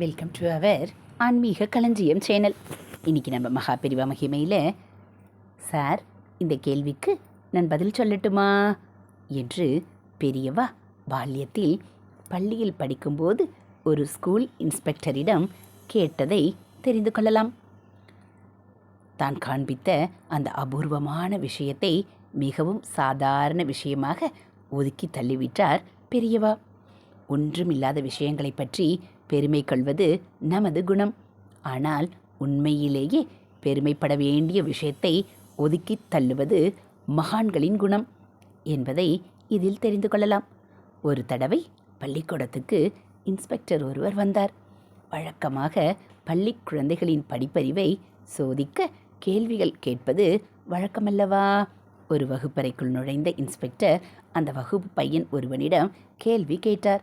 Welcome to our ஆன்மீக களஞ்சியம் channel இன்றைக்கி நம்ம மகா பெரிவா மகிமையில் சார் இந்த கேள்விக்கு நான் பதில் சொல்லட்டுமா? என்று பெரியவா பால்யத்தில் பள்ளியில் படிக்கும்போது ஒரு ஸ்கூல் இன்ஸ்பெக்டரிடம் கேட்டதை தெரிந்து கொள்ளலாம். தான் காண்பித்த அந்த அபூர்வமான விஷயத்தை மிகவும் சாதாரண விஷயமாக ஒதுக்கி தள்ளிவிட்டார் பெரியவா. ஒன்றுமில்லாத விஷயங்களை பற்றி பெருமை கொள்வது நமது குணம். ஆனால் உண்மையிலேயே பெருமைப்பட வேண்டிய விஷயத்தை ஒதுக்கி தள்ளுவது மகான்களின் குணம் என்பதை இதில் தெரிந்து கொள்ளலாம். ஒரு தடவை பள்ளிக்கூடத்துக்கு இன்ஸ்பெக்டர் ஒருவர் வந்தார். வழக்கமாக பள்ளி குழந்தைகளின் படிப்பறிவை சோதிக்க கேள்விகள் கேட்பது வழக்கமல்லவா? ஒரு வகுப்பறைக்குள் நுழைந்த இன்ஸ்பெக்டர் அந்த வகுப்பு பையன் ஒருவனிடம் கேள்வி கேட்டார்.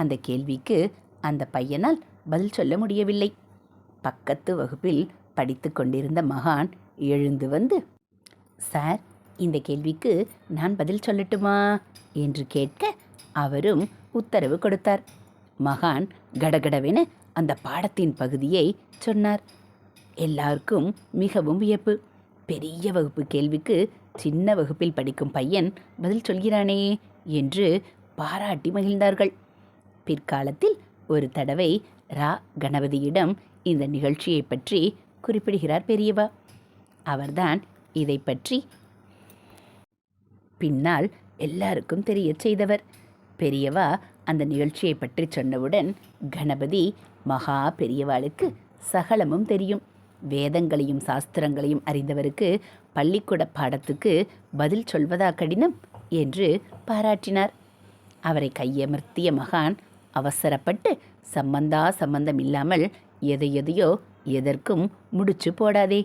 அந்த கேள்விக்கு அந்த பையனால் பதில் சொல்ல முடியவில்லை. பக்கத்து வகுப்பில் படித்து கொண்டிருந்த மகான் எழுந்து வந்து சார் இந்த கேள்விக்கு நான் பதில் சொல்லட்டுமா? என்று கேட்க அவரும் உத்தரவு கொடுத்தார். மகான் கடகடவென அந்த பாடத்தின் பகுதியை சொன்னார். எல்லாருக்கும் மிகவும் வியப்பு. பெரிய வகுப்பு கேள்விக்கு சின்ன வகுப்பில் படிக்கும் பையன் பதில் சொல்கிறானே? என்று பாராட்டி மகிழ்ந்தார்கள். பிற்காலத்தில் ஒரு தடவை ரா கணபதியிடம் இந்த நிகழ்ச்சியை பற்றி குறிப்பிடுகிறார் பெரியவா. அவர்தான் இதை பற்றி பின்னால் எல்லாருக்கும் தெரியச் செய்தவர். பெரியவா அந்த நிகழ்ச்சியை பற்றி சொன்னவுடன் கணபதி மகா பெரியவாளுக்கு சகலமும் தெரியும். வேதங்களையும் சாஸ்திரங்களையும் அறிந்தவருக்கு பள்ளிக்கூட பாடத்துக்கு பதில் சொல்வதா கடினம் என்று பாராட்டினார். அவரை கையமர்த்திய மகான் அவசரப்பட்டு சம்பந்தா சம்பந்தம் இல்லாமல் எதை எதையோ எதற்கும் முடிச்சு போடாதே.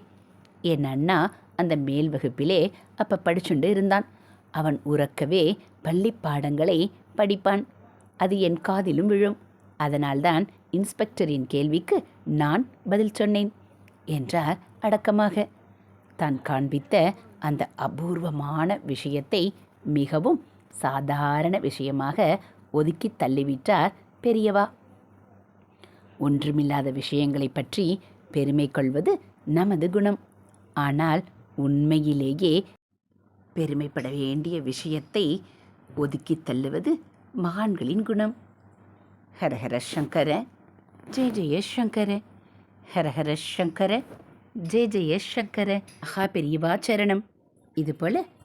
என் அண்ணா அந்த மேல் வகுப்பிலே அப்ப படிச்சுண்டு இருந்தான். அவன் உறக்கவே பள்ளி பாடங்களை படிப்பான். அது என் காதிலும் விழும். அதனால்தான் இன்ஸ்பெக்டரின் கேள்விக்கு நான் பதில் சொன்னேன் என்றார் அடக்கமாக. தான் காண்பித்த அந்த அபூர்வமான விஷயத்தை மிகவும் சாதாரண விஷயமாக ஒதுக்கி தள்ளிவிட்டார் பெரியவா. ஒன்றுமில்லாத விஷயங்களை பற்றி பெருமை கொள்வது நமது குணம். ஆனால் உண்மையிலேயே பெருமைப்பட வேண்டிய விஷயத்தை ஒதுக்கி தள்ளுவது மகான்களின் குணம். ஹரஹர சங்கர ஜெய ஜெய சங்கர. ஹரஹர சங்கர ஜெய ஜெய சங்கர. மகா பெரியவா சரணம். இதுபோல்